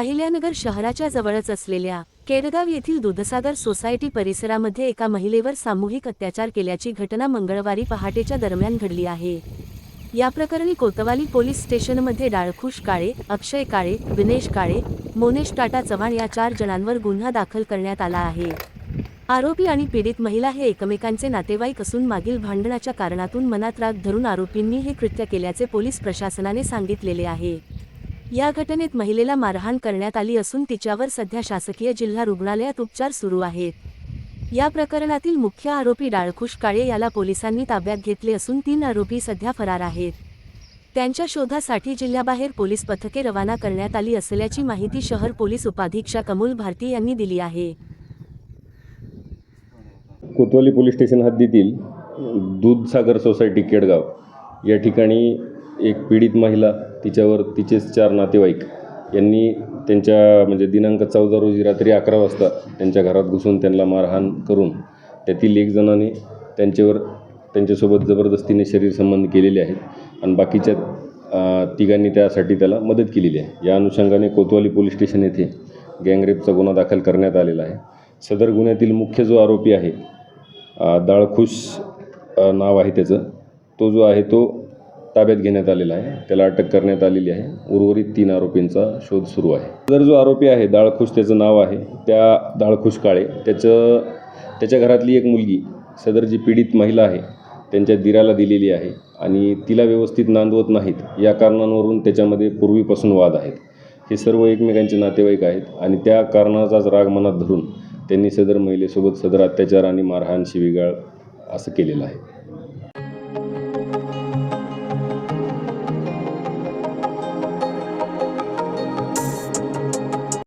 अहिल्यानगर शहराच्या जवळच असलेल्या केरगाव येथील दुधसागर सोसायटी परिसरामध्ये एका महिलेवर सामूहिक अत्याचार केल्याची घटना मंगळवारी पहाटेच्या दरम्यान घडली आहे. या प्रकरणी कोतवाली पोलीस स्टेशनमध्ये डाळखुश काळे अक्षय काळे विनेश काळे मोनेश टाटा चव्हाण या चार जणांवर गुन्हा दाखल करण्यात आला आहे. आरोपी आणि पीडित महिला हे एकमेकांचे नातेवाईक असून मागील भांडणाच्या कारणातून मनात राग धरून आरोपींनी हे कृत्य केल्याचे पोलीस प्रशासनाने सांगितलेले आहे. या घटनेत महिलेला मारहाण करण्यात आली असून तिच्यावर सध्या शासकीय जिल्हा रुग्णालयात उपचार सुरू आहेत. या प्रकरणातील मुख्य आरोपी डाळखुश काळे याला पोलिसांनी ताब्यात घेतले असून तीन आरोपी सध्या फरार आहेत. त्यांच्या शोधासाठी जिल्ह्याबाहेर पोलीस पथके रवाना करण्यात आली असल्याची माहिती शहर पोलीस उपाधीक्षक अमोल भारती यांनी दिली आहे. कोतवाली पोलीस स्टेशन हद्दीतील दूधसागर सोसायटी केडगाव या ठिकाणी एक पीडित महिला तिच्यावर तिचेच चार नातेवाईक. यांनी त्यांच्या म्हणजे दिनांक चौदा रोजी रात्री अकरा वाजता त्यांच्या घरात घुसून त्यांना मारहाण करून त्यातील एक जणाने त्यांच्यावर त्यांच्यासोबत जबरदस्तीने शरीर संबंध केलेले आहेत आणि बाकीच्या तिघांनी त्यासाठी त्याला मदत केलेली आहे. या अनुषंगाने कोतवाली पोलीस स्टेशन येथे गँगरेपचा गुन्हा दाखल करण्यात आलेला आहे. सदर गुन्ह्यातील मुख्य जो आरोपी आहे दाळखुश नाव आहे त्याचं. तो जो आहे तो ताब्यात घेण्यात आलेला आहे. त्याला अटक करण्यात आलेली आहे. उर्वरित तीन आरोपींचा शोध सुरू आहे. सदर जो आरोपी आहे दाळखुश त्याचं नाव आहे त्या दाळखुश काळे त्याचं त्याच्या घरातली एक मुलगी सदर जी पीडित महिला आहे त्यांच्या दिराला दिलेली आहे आणि तिला व्यवस्थित नांदवत नाहीत या कारणांवरून त्याच्यामध्ये पूर्वीपासून वाद आहेत. हे सर्व एकमेकांचे नातेवाईक आहेत आणि त्या कारणाचाच राग मनात धरून त्यांनी सदर महिलेसोबत सदर अत्याचार आणि मारहाण शिवीगाळ असं केलेलं आहे.